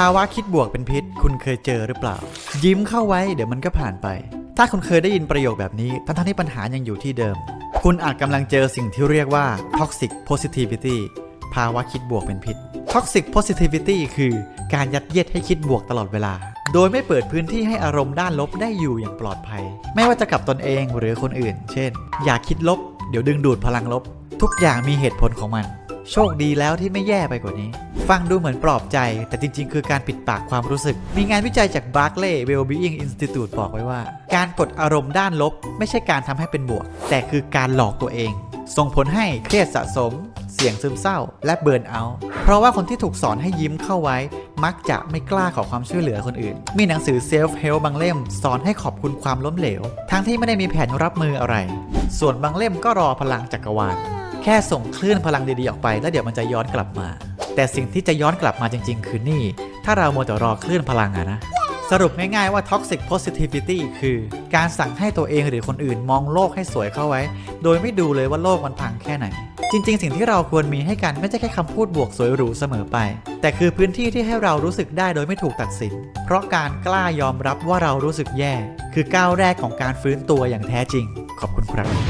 ภาวะคิดบวกเป็นพิษ คุณเคยเจอหรือเปล่า ยิ้มเข้าไว้เดี๋ยวมันก็ผ่านไป ถ้าคุณเคยได้ยินประโยคแบบนี้ ทั้งๆที่ปัญหายังอยู่ที่เดิม คุณอาจกำลังเจอสิ่งที่เรียกว่า toxic positivity ภาวะคิดบวกเป็นพิษ toxic positivity คือการยัดเยียดให้คิดบวกตลอดเวลา โดยไม่เปิดพื้นที่ให้อารมณ์ด้านลบได้อยู่อย่างปลอดภัย ไม่ว่าจะกับตนเองหรือคนอื่น เช่น อย่าคิดลบ เดี๋ยวดึงดูดพลังลบ ทุกอย่างมีเหตุผลของมัน โชคดีแล้วที่ไม่แย่ไปกว่านี้ ฟังดูเหมือนปลอบใจ แต่จริง ๆ คือการปิดปากความรู้สึก มีงานวิจัยจาก Barclay Wellbeing Institute บอกไว้ว่า การกดอารมณ์ด้านลบ ไม่ใช่การทำให้เป็นบวก แต่คือการหลอกตัวเอง ส่งผลให้เครียดสะสม เสี่ยงซึมเศร้า และเบิร์นเอาท์เพราะว่าคนที่ถูกสอนให้ยิ้มเข้าไว้ มักจะไม่กล้าขอความช่วยเหลือคนอื่น มีหนังสือ Self Help บางเล่ม สอนให้ขอบคุณความล้มเหลว ทั้งที่ไม่ได้มีแผนรับมืออะไร ส่วนบางเล่มก็รอพลังจักรวาล แค่ส่งคลื่นพลังดีๆออกไป แล้วเดี๋ยวมันจะย้อนกลับมา แต่สิ่งที่จะย้อนกลับมาจริง ๆ คือนี่ ถ้าเราโมแต่รอคลื่นพลังอะนะ สรุปง่ายๆว่า toxic positivity คือ การสั่งให้ตัวเองหรือคนอื่นมองโลกให้สวยเข้าไว้ โดยไม่ดูเลยว่าโลกมันพังแค่ไหน จริง ๆ สิ่งที่เราควรมีให้กันไม่ใช่แค่คำพูดบวกสวยหรูเสมอไป แต่คือพื้นที่ที่ให้เรารู้สึกได้โดยไม่ถูกตัดสิน เพราะการกล้ายอมรับว่าเรารู้สึกแย่ คือก้าวแรกของการฟื้นตัวอย่างแท้จริง ขอบคุณครับ